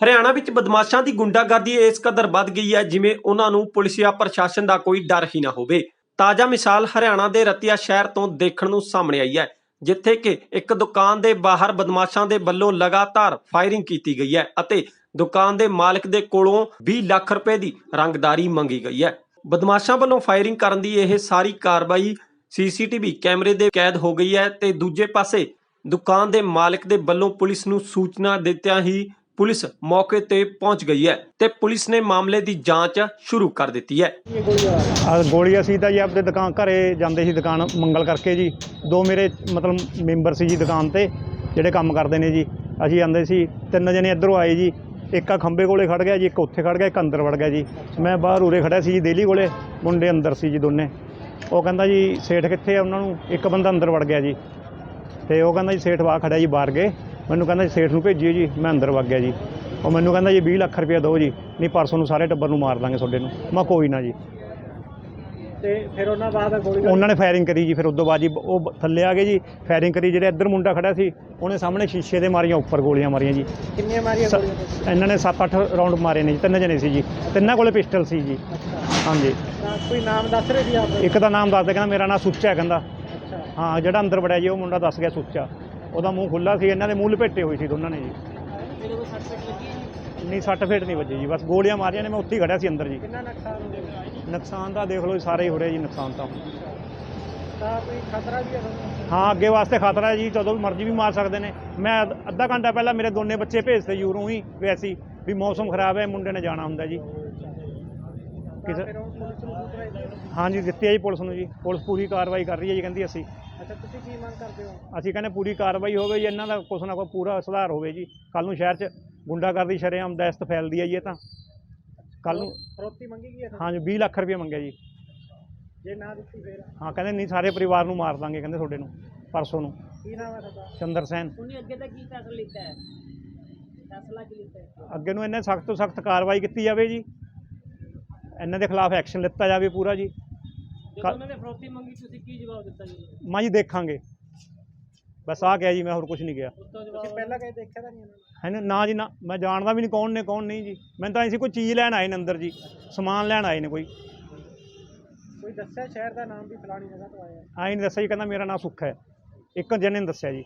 ਹਰਿਆਣਾ ਵਿੱਚ ਬਦਮਾਸ਼ਾਂ ਦੀ ਗੁੰਡਾਗਰਦੀ ਇਸ ਕਦਰ ਵੱਧ ਗਈ ਹੈ, ਜਿਵੇਂ ਉਹਨਾਂ ਨੂੰ ਪੁਲਿਸ ਜਾਂ ਪ੍ਰਸ਼ਾਸਨ ਦਾ ਕੋਈ ਡਰ ਹੀ ਨਾ ਹੋਵੇ। ਤਾਜ਼ਾ ਮਿਸਾਲ ਹਰਿਆਣਾ ਦੇ ਰਤੀਆ ਸ਼ਹਿਰ ਤੋਂ ਦੇਖਣ ਨੂੰ ਸਾਹਮਣੇ ਆਈ ਹੈ, ਜਿੱਥੇ ਕਿ ਇੱਕ ਦੁਕਾਨ ਦੇ ਬਾਹਰ ਬਦਮਾਸ਼ਾਂ ਦੇ ਵੱਲੋਂ ਲਗਾਤਾਰ ਫਾਇਰਿੰਗ ਕੀਤੀ ਗਈ ਹੈ ਅਤੇ ਦੁਕਾਨ ਦੇ ਮਾਲਕ ਦੇ ਕੋਲੋਂ 20 ਲੱਖ ਰੁਪਏ ਦੀ ਰੰਗਦਾਰੀ ਮੰਗੀ ਗਈ ਹੈ। ਬਦਮਾਸ਼ਾਂ ਵੱਲੋਂ ਫਾਇਰਿੰਗ ਕਰਨ ਦੀ ਇਹ ਸਾਰੀ ਕਾਰਵਾਈ ਸੀਸੀਟੀਵੀ ਕੈਮਰੇ ਦੇ ਕੈਦ ਹੋ ਗਈ ਹੈ ਤੇ ਦੂਜੇ ਪਾਸੇ ਦੁਕਾਨ ਦੇ ਮਾਲਕ ਦੇ ਵੱਲੋਂ ਪੁਲਿਸ ਨੂੰ ਸੂਚਨਾ ਦਿੱਤਿਆਂ ਹੀ ਪੁਲਿਸ ਮੌਕੇ ਤੇ ਪਹੁੰਚ ਗਈ ਹੈ ਤੇ ਪੁਲਿਸ ਨੇ ਮਾਮਲੇ ਦੀ ਜਾਂਚ ਸ਼ੁਰੂ ਕਰ ਦਿੱਤੀ ਹੈ। ਆ ਗੋਲੀ ਅਸੀਂ ਤਾਂ ਜੀ ਆਪਦੇ ਦੁਕਾਨ ਘਰੇ ਜਾਂਦੇ ਸੀ ਦੁਕਾਨ ਮੰਗਲ ਕਰਕੇ ਜੀ। ਦੋ ਮੇਰੇ ਮਤਲਬ ਮੈਂਬਰ ਸੀ ਜੀ ਦੁਕਾਨ ਤੇ, ਜਿਹੜੇ ਕੰਮ ਕਰਦੇ ਨੇ ਜੀ। ਅਸੀਂ ਆਂਦੇ ਸੀ, ਤਿੰਨ ਜਣੇ ਇੱਧਰੋਂ ਆਏ ਜੀ। ਇੱਕ ਆ ਖੰਬੇ ਕੋਲੇ ਖੜ ਗਿਆ ਜੀ, ਇੱਕ ਉੱਥੇ ਖੜ ਗਿਆ, ਇੱਕ ਅੰਦਰ ਵੜ ਗਿਆ ਜੀ। ਮੈਂ ਬਾਹਰ ਉਰੇ ਖੜਿਆ ਸੀ ਜੀ ਦੇਲੀ ਕੋਲੇ, ਮੁੰਡੇ ਅੰਦਰ ਸੀ ਜੀ ਦੋਨੇ। ਉਹ ਕਹਿੰਦਾ ਜੀ, ਸੇਠ ਕਿੱਥੇ ਆ ਉਹਨਾਂ ਨੂੰ? ਇੱਕ ਬੰਦਾ ਅੰਦਰ ਵੜ ਗਿਆ ਜੀ। ਤੇ ਉਹ ਕਹਿੰਦਾ ਜੀ, ਸੇਠ ਵਾ ਖੜਿਆ ਜੀ, ਬਾਹਰ ਗਏ। ਮੈਨੂੰ ਕਹਿੰਦਾ ਜੀ ਸੇਠ ਨੂੰ ਭੇਜੀਓ ਜੀ ਮੈਂ ਅੰਦਰ ਵਗ ਗਿਆ ਜੀ। ਉਹ ਮੈਨੂੰ ਕਹਿੰਦਾ ਜੀ 20 ਲੱਖ ਰੁਪਏ ਦਿਓ ਜੀ ਨਹੀਂ ਪਰਸੋਂ ਨੂੰ ਸਾਰੇ ਟੱਬਰ ਨੂੰ ਮਾਰ ਦਾਂਗੇ ਤੁਹਾਡੇ ਨੂੰ। ਮੈਂ ਕੋਈ ਨਾ ਜੀ। ਤੇ ਫਿਰ ਉਹਨਾਂ ਬਾਅਦ ਗੋਲੀ ਉਹਨਾਂ ਨੇ ਫਾਇਰਿੰਗ ਕਰੀ ਜੀ ਫਿਰ ਉਦੋਂ ਬਾਅਦ ਜੀ ਉਹ ਥੱਲੇ ਆ ਗਏ ਜੀ। ਫਾਇਰਿੰਗ ਕਰੀ ਜਿਹੜੇ ਇੱਧਰ ਮੁੰਡਾ ਖੜਾ ਸੀ ਉਹਨੇ ਸਾਹਮਣੇ ਸ਼ੀਸ਼ੇ ਦੇ ਮਾਰੀਆਂ ਉੱਪਰ ਗੋਲੀਆਂ ਮਾਰੀਆਂ ਜੀ। ਕਿੰਨੇ ਮਾਰੀਆਂ ਗੋਲੀਆਂ? ਇਹਨਾਂ ਨੇ 7-8 ਰਾਉਂਡ ਮਾਰੇ ਨੇ ਜੀ ਤਿੰਨ ਜਣੇ ਸੀ ਜੀ। ਤਿੰਨਾਂ ਕੋਲੇ ਪਿਸਟਲ ਸੀ ਜੀ। ਹਾਂਜੀ। ਕੋਈ ਨਾਮ ਦੱਸ ਰਹੇ ਸੀ ਆਪ? ਇੱਕ ਦਾ ਨਾਮ ਦੱਸ ਦੇ ਕਹਿੰਦਾ ਮੇਰਾ ਨਾਮ ਸੁੱਚਾ ਹੈ ਕਹਿੰਦਾ। ਹਾਂ ਜਿਹੜਾ ਅੰਦਰ ਵੜਿਆ ਜੀ ਉਹ ਮੁੰਡਾ ਦੱਸ ਗਿਆ ਸੁੱਚਾ। ਉਹਦਾ ਮੂੰਹ ਖੁੱਲਾ ਸੀ ਇਹਨਾਂ ਦੇ ਮੂੰਹ ਲਪੇਟੇ ਹੋਏ ਸੀ ਦੋਨਾਂ ਨੇ ਜੀ। ਇਹਦੇ ਕੋਈ ਸੱਟ ਫੇਟ ਲੱਗੀ ਹੈ ਜੀ? ਨਹੀਂ ਸੱਟ ਫੇਟ ਨਹੀਂ ਵੱਜੀ ਜੀ ਬਸ ਗੋਲੀਆਂ ਮਾਰੀਆਂ ਨੇ ਮੈਂ ਉੱਥੇ ਹੀ ਖੜਿਆ ਸੀ ਅੰਦਰ ਜੀ। ਕਿੰਨਾ ਨੁਕਸਾਨ ਹੋ ਗਿਆ? ਨੁਕਸਾਨ ਤਾਂ ਦੇਖ ਲਓ ਜੀ, ਸਾਰੇ ਹੀ ਹੋ ਰਿਹਾ ਜੀ ਨੁਕਸਾਨ ਤਾਂ। ਤਾਂ ਕੋਈ ਖਤਰਾ ਵੀ ਹੈ ਤੁਹਾਨੂੰ? ਹਾਂ ਅੱਗੇ ਵਾਸਤੇ ਖਤਰਾ ਹੈ ਜੀ ਜਦੋਂ ਵੀ ਮਰਜ਼ੀ ਵੀ ਮਾਰ ਸਕਦੇ ਨੇ। ਮੈਂ ਅੱਧ- ਅੱਧਾ ਘੰਟਾ ਪਹਿਲਾਂ ਮੇਰੇ ਦੋਨੇ ਬੱਚੇ ਭੇਜਤੇ ਯੂਰੋਂ ਹੀ ਵੈਸੀ ਵੀ ਮੌਸਮ ਖਰਾਬ ਹੈ ਮੁੰਡੇ ਨੇ ਜਾਣਾ ਹੁੰਦਾ ਜੀ। ਤਾਂ ਕਿਸੇ- ਫਿਰ ਹੁਣ ਪੁਲਿਸ ਨੂੰ ਸੂਚਨਾ ਦਿੱਤੀ ਹਾਂਜੀ ਦਿੱਤੀ ਹੈ ਜੀ ਪੁਲਿਸ ਨੂੰ ਜੀ ਪੁਲਿਸ ਪੂਰੀ ਕਾਰਵਾਈ ਕਰ ਰਹੀ ਹੈ ਜੀ ਕਹਿੰਦੀ ਅਸੀਂ। ਅੱਛਾ ਤੁਸੀਂ ਕੀ ਮੰਗ ਕਰਦੇ ਹੋ? ਅਸੀਂ ਕਹਿੰਦੇ ਪੂਰੀ ਕਾਰਵਾਈ ਹੋਵੇ ਜੀ ਇਹਨਾਂ ਦਾ ਕੁਛ ਨਾ ਕੋਈ ਪੂਰਾ ਸੁਧਾਰ ਹੋਵੇ ਜੀ। ਕੱਲ ਨੂੰ ਸ਼ਹਿਰ 'ਚ ਗੁੰਡਾਗਰਦੀ ਸ਼ਰੇਆਮ ਦਹਿਸ਼ਤ ਫੈਲਦੀ ਹੈ ਜੀ ਇਹ ਤਾਂ। ਕੱਲ ਨੂੰ ਫਰੋਤੀ ਮੰਗੀ ਗਈ ਹੈ ਤੁਹਾਨੂੰ? ਹਾਂਜੀ 20 ਲੱਖ ਰੁਪਏ ਮੰਗਿਆ ਜੀ। ਜੇ ਨਾ ਦਿੱਤੀ ਫਿਰ? ਹਾਂ ਕਹਿੰਦੇ ਨਹੀਂ ਸਾਰੇ ਪਰਿਵਾਰ ਨੂੰ ਮਾਰ ਦਾਂਗੇ ਕਹਿੰਦੇ ਤੁਹਾਡੇ ਨੂੰ ਪਰਸੋਂ ਨੂੰ। ਕੀ ਨਾਮ ਹੈ ਤੁਹਾਡਾ? ਚੰਦਰ ਸੈਨ। ਉਹਨੇ ਅੱਗੇ ਤਾਂ ਕੀ ਫੈਸਲਾ ਲਿੱਤਾ ਹੈ? ਫੈਸਲਾ ਕੀ ਲਿੱਤਾ ਹੈ? ਅੱਗੇ ਨੂੰ ਇਹਨਾਂ ਸਖਤ ਤੋਂ ਸਖਤ ਕਾਰਵਾਈ ਕੀਤੀ ਜਾਵੇ ਜੀ। ਇਹਨਾਂ ਦੇ ਖਿਲਾਫ ਐਕਸ਼ਨ ਲਿੱਤਾ ਜਾਵੇ ਪੂਰਾ ਜੀ। ਜਦੋਂ ਉਹਨਾਂ ਨੇ ਫਰੋਤੀ ਮੰਗੀ ਤੁਸੀਂ ਕੀ ਜਵਾਬ ਦਿੱਤਾ ਜੀ ਮਾਂ ਜੀ ਦੇਖਾਂਗੇ। ਬਸ ਆ ਗਿਆ ਜੀ ਮੈਂ ਹੋਰ ਕੁਝ ਨਹੀਂ ਗਿਆ ਉਸ ਤੋਂ ਜਵਾਬ ਤੁਸੀਂ ਪਹਿਲਾਂ ਕਦੇ ਦੇਖਿਆ ਤਾਂ ਨਹੀਂ ਉਹਨਾਂ ਨੂੰ? ਹੈ ਨਾ ਨਾ ਜੀ ਨਾ। ਮੈਂ ਜਾਣਦਾ ਵੀ ਨਹੀਂ ਕੌਣ ਨੇ ਕੌਣ ਨਹੀਂ ਜੀ। ਮੈਂ ਤਾਂ ਐਸੀ ਕੋਈ ਚੀਜ਼ ਲੈਣ ਆਏ ਨੇ ਅੰਦਰ ਜੀ। ਸਮਾਨ ਲੈਣ ਆਏ ਨੇ ਕੋਈ। ਕੋਈ ਦੱਸਿਆ ਸ਼ਹਿਰ ਦਾ ਨਾਮ ਵੀ ਫਲਾਣੀ ਜਗ੍ਹਾ ਤੋਂ ਆਇਆ? ਆਈ ਨਹੀਂ ਦੱਸਿਆ ਜੀ ਕਹਿੰਦਾ ਮੇਰਾ ਨਾਮ ਸੁੱਖ ਹੈ। ਇੱਕ ਜਣੇ ਨੇ ਦੱਸਿਆ ਜੀ।